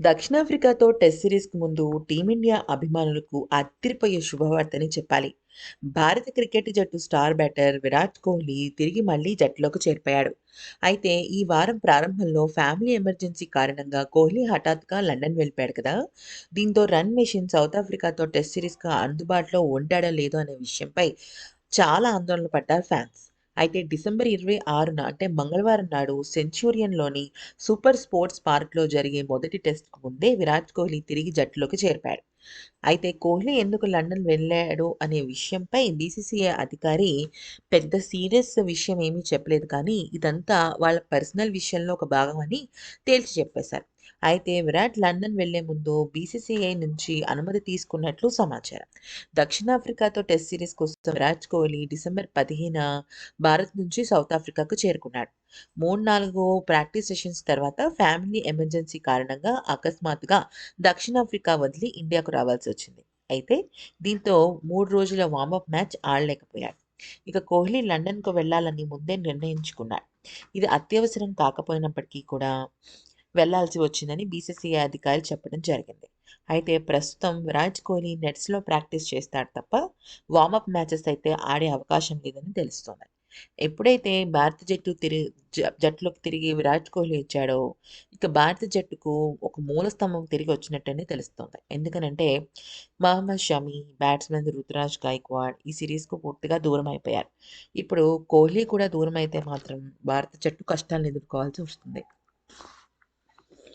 దక్షిణాఫ్రికాతో test సిరీస్‌కు ముందు team India అభిమానులకు అదిరిపోయే శుభవార్తని చెప్పాలి. భారత క్రికెట్ జట్టు స్టార్ బ్యాటర్ విరాట్ కోహ్లీ తిరిగి మళ్ళీ జట్టులోకి చేరిపోయాడు. అయితే ఈ వారం ప్రారంభంలో ఫ్యామిలీ ఎమర్జెన్సీ కారణంగా కోహ్లీ హఠాత్గా లండన్ వెళ్ళిపోయాడు కదా! దీంతో రన్ మెషిన్ సౌతాఫ్రికాతో టెస్ట్ సిరీస్గా అందుబాటులో ఉంటాడో లేదో అనే విషయంపై చాలా ఆందోళన పడ్డారు ఫ్యాన్స్. అయితే డిసెంబర్ 26న అంటే మంగళవారం నాడు సెంచూరియన్‌లోని సూపర్ స్పోర్ట్స్ పార్క్‌లో జరిగే మొదటి టెస్ట్‌కు ముందే విరాట్ కోహ్లీ తిరిగి జట్టులోకి చేరిపాడు అయితే కోహ్లీ ఎందుకు లండన్ వెళ్ళాడు అనే విషయంపై బీసీసీఐ అధికారి పెద్ద సీరియస్ విషయం ఏమీ చెప్పలేదు కానీ ఇదంతా వాళ్ళ పర్సనల్ విషయంలో ఒక భాగం అని తేల్చి చెప్పేశారు. అయితే విరాట్ లండన్ వెళ్ళే ముందు బీసీసీఐ నుంచి అనుమతి తీసుకున్నట్లు సమాచారం. దక్షిణాఫ్రికాతో టెస్ట్ సిరీస్ కోసం విరాట్ కోహ్లీ డిసెంబర్ 15న భారత్ నుంచి సౌత్ ఆఫ్రికాకు చేరుకున్నాడు. మూడు, నాలుగు ప్రాక్టీస్ సెషన్స్ తర్వాత ఫ్యామిలీ ఎమర్జెన్సీ కారణంగా అకస్మాత్తుగా దక్షిణాఫ్రికా వదిలి ఇండియాకు రావాల్సి వచ్చింది అయితే దీంతో మూడు రోజుల వార్మప్ మ్యాచ్ ఆడలేకపోయాడు. ఇక కోహ్లీ లండన్‌కు వెళ్ళాలని ముందే నిర్ణయించుకున్నాడు. ఇది అత్యవసరం కాకపోయినప్పటికీ కూడా వెళ్ళాల్సి వచ్చిందని బీసీసీఐ అధికారి చెప్పడం జరిగింది. అయితే ప్రస్తుతం విరాట్ కోహ్లీ నెట్స్‌లో ప్రాక్టీస్ చేస్తాడు తప్ప వార్మప్ మ్యాచెస్ అయితే ఆడే అవకాశం లేదని తెలుస్తోంది. ఎప్పుడైతే భారత జట్టు తిరిగి జట్టులోకి తిరిగి విరాట్ కోహ్లీ వచ్చాడో ఇక భారత జట్టుకు ఒక మూల స్తంభం తిరిగి వచ్చినట్టనే తెలుస్తోంది. ఎందుకనంటే మహమ్మద్ షమి, బ్యాట్స్మెన్ రుతురాజ్ గైక్వాడ్ ఈ సిరీస్‌కు పూర్తిగా దూరం అయిపోయారు ఇప్పుడు కోహ్లీ కూడా దూరం అయితే మాత్రం భారత జట్టు కష్టాలను ఎదుర్కోవాల్సి వస్తుంది.